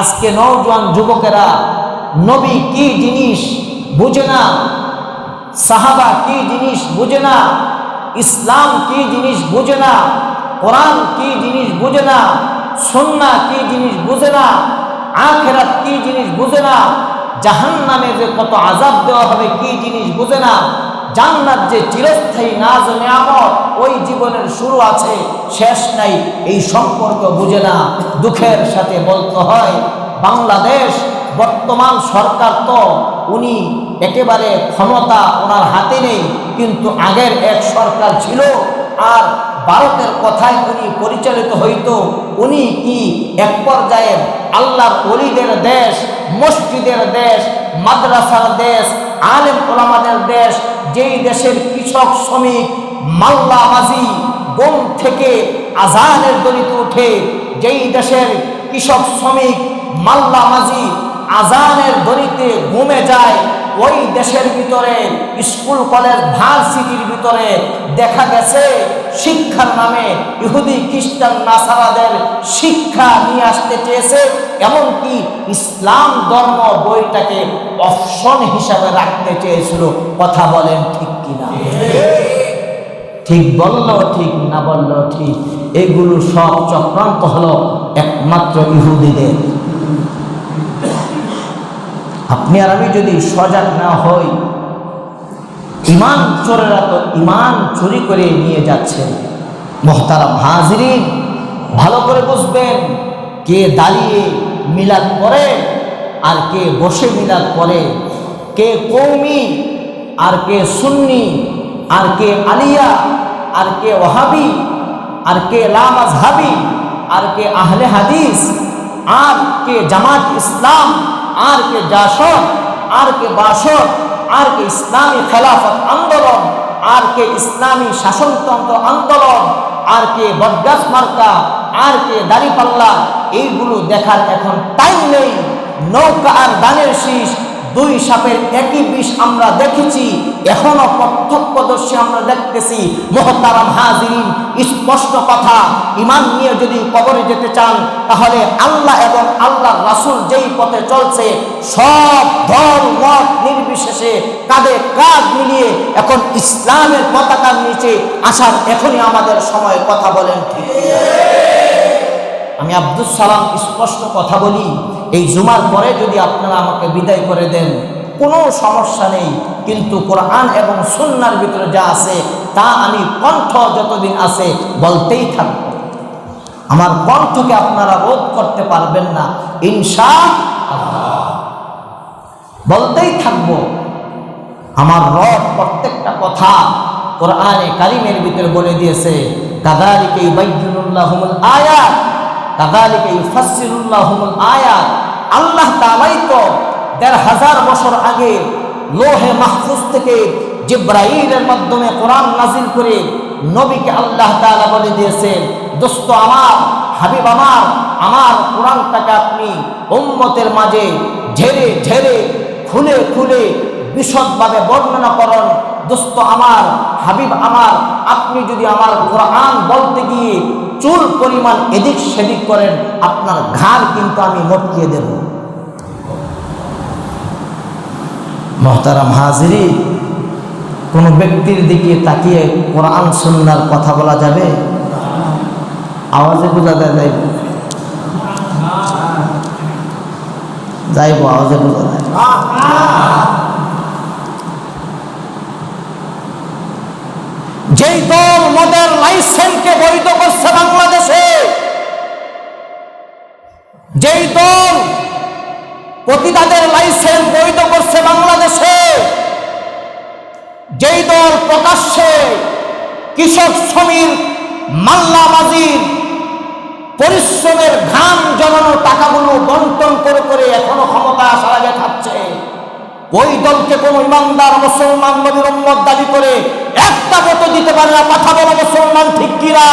আজকে নওজোয়ান যুবকেরা, নবী কি জিনিস বুঝে না? সাহাবা কি জিনিস বুঝে না? ইসলাম কি জিনিস বুঝে না? কোরআন কি জিনিস বুঝে না? সন্না কি জিনিস বুঝে না? আখেরাত কি জিনিস বুঝে না? জাহান নামে যে কত আজাব দেওয়া হবে কি জিনিস বুঝে না? জান্নাত যে চিরস্থায়ী নাজ নিয়ামত, ওই জীবনের শুরু আছে, শেষ নাই, এই সম্পর্ক বুঝে না। দুঃখের সাথে বলতে হয়, বাংলাদেশ, বর্তমান সরকার তো উনি একেবারে ক্ষমতা ওনার হাতে নেই, কিন্তু আগের এক সরকার ছিল, আর ভারতের কথায় উনি পরিচালিত হইত, উনি কি এক পর্যায়ে আল্লাহর অলিদের দেশ মসজিদের দেশ, মাদ্রাসার দেশ, আলেম ওলামাদের দেশ, যেই দেশের কৃষক, শ্রমিক মাল্লাবাজি গম থেকে আজানের দলিত উঠে যেই দেশের কৃষক, শ্রমিক মাল্লাবাজি আজানের দরিতে ঘুমে যায় ওই দেশের ভিতরে, স্কুল, কলেজ, ভার্সিটির ভিতরে দেখা গেছে শিক্ষার নামে ইহুদি, খ্রিস্টান, নাসারাদের শিক্ষা নিয়ে আসতে চেয়েছে, এমনকি ইসলাম ধর্ম বইটাকে অপশন হিসাবে রাখতে চেয়েছিল। কথা বলেন ঠিক কিনা? ঠিক বলল ঠিক, না বলল ঠিক। এগুলো সব চক্রান্ত হলো একমাত্র ইহুদিদের। আপনি আর আমি যদি সজাগ না হই, ইমান চোরেরা তো ইমান চুরি করে নিয়ে যাচ্ছেন। মোহতারাম হাজরিন, ভালো করে বুঝবেন কে দাঁড়িয়ে মিলাদ করে আর কে বসে মিলাদ করে কে কৌমি আর কে সুন্নি আর কে আলিয়া আর কে ওহাবি আর কে লামাজহাবি আর কে আহলে হাদিস আর কে জামাত ইসলাম আর কে জাসদ, আর কে বাসদ, আর কে ইসলামী খেলাফত আন্দোলন, আর কে ইসলামী শাসনতন্ত্র আন্দোলন, আর কে বদগাস মার্কা, আর কে দাড়িপাল্লা, এইগুলো দেখার এখন টাইম নেই। নৌকা আর দানের শীষ দুই সাপের একই বিষ আমরা দেখেছি। এখনও প্রত্যক্ষদর্শী আমরা দেখতেছি। মোহতারাম হাজিরিন, স্পষ্ট কথা। ইমান নিয়ে যদি কবরে যেতে চান, তাহলে আল্লাহ এবং আল্লাহ রাসুল যেই পথে চলছে, সব ধর্ম নির্বিশেষে কাঁধে কাঁধ মিলিয়ে এখন ইসলামের পতাকার নিচে আসার এখনই আমাদের সময়, কথা বলেন ঠিক আমি আব্দুল সালাম স্পষ্ট কথা বলি, এই জুমার পরে যদি আপনারা আমাকে বিদায় করে দেন, কোনো সমস্যা নেই, কিন্তু কোরআন এবং সুন্নার ভিতরে যা আছে, তা আমি কণ্ঠ যতদিন আছে বলতেই থাকব। আমার কণ্ঠকে আপনারা রোধ করতে পারবেন না, ইনশা বলতেই থাকব, আমার রব প্রত্যেকটা কথা কোরআনে কারিমের ভিতরে বলে দিয়েছে বাইজুল্লাহমুল আয়াত কাদালিকে ইউফাসিরুল্লাহমুল আয়াত। আল্লাহ তাআলাই তো দেড় হাজার বছর আগে লোহে মাহফুজ থেকে জিব্রাইলের মাধ্যমে কোরআন নাজিল করে নবীকে আল্লাহ তাআলা বলে দিয়েছেন, দোস্ত আমার, হাবিব আমার আমার কোরআনটাকে আপনি উম্মতের মাঝে ঝেড়ে ঝেড়ে খুলে খুলে বিশদভাবে বর্ণনা করেন। দোস্ত আমার, হাবিব আমার, আপনি যদি আমার কোরআন বলতে গিয়ে চুল পরিমাণ এদিক সেদিক করেন, আপনার ঘাড় কিন্তু আমি মটকিয়ে দেব। মহতারাম হাজিরি, কোনো ব্যক্তির দিকে তাকিয়ে কোরআন সুন্নার কথা বলা যাবে? আওয়াজে বোঝা যায়, যাইব। যাইব, আওয়াজে বোঝা যায়। যেই দল মদের লাইসেন্সকে বৈধ করছে বাংলাদেশে। যেই দল পতিতাদের লাইসেন্স বৈধ করছে বাংলাদেশে, যেই দল প্রকাশ্যে কৃষক শ্রমিক মাল্লাবাজির পরিশ্রমের ঘাম জমানো টাকাগুলো বন্টন করে করে এখনও ক্ষমতা আগে খাচ্ছে। ওই দলকে কোনো ইমানদার মুসলমান নবীর দাবি করে একটা মতো দিতে পারে না? কথা বলো মুসলমান ঠিক কিনা?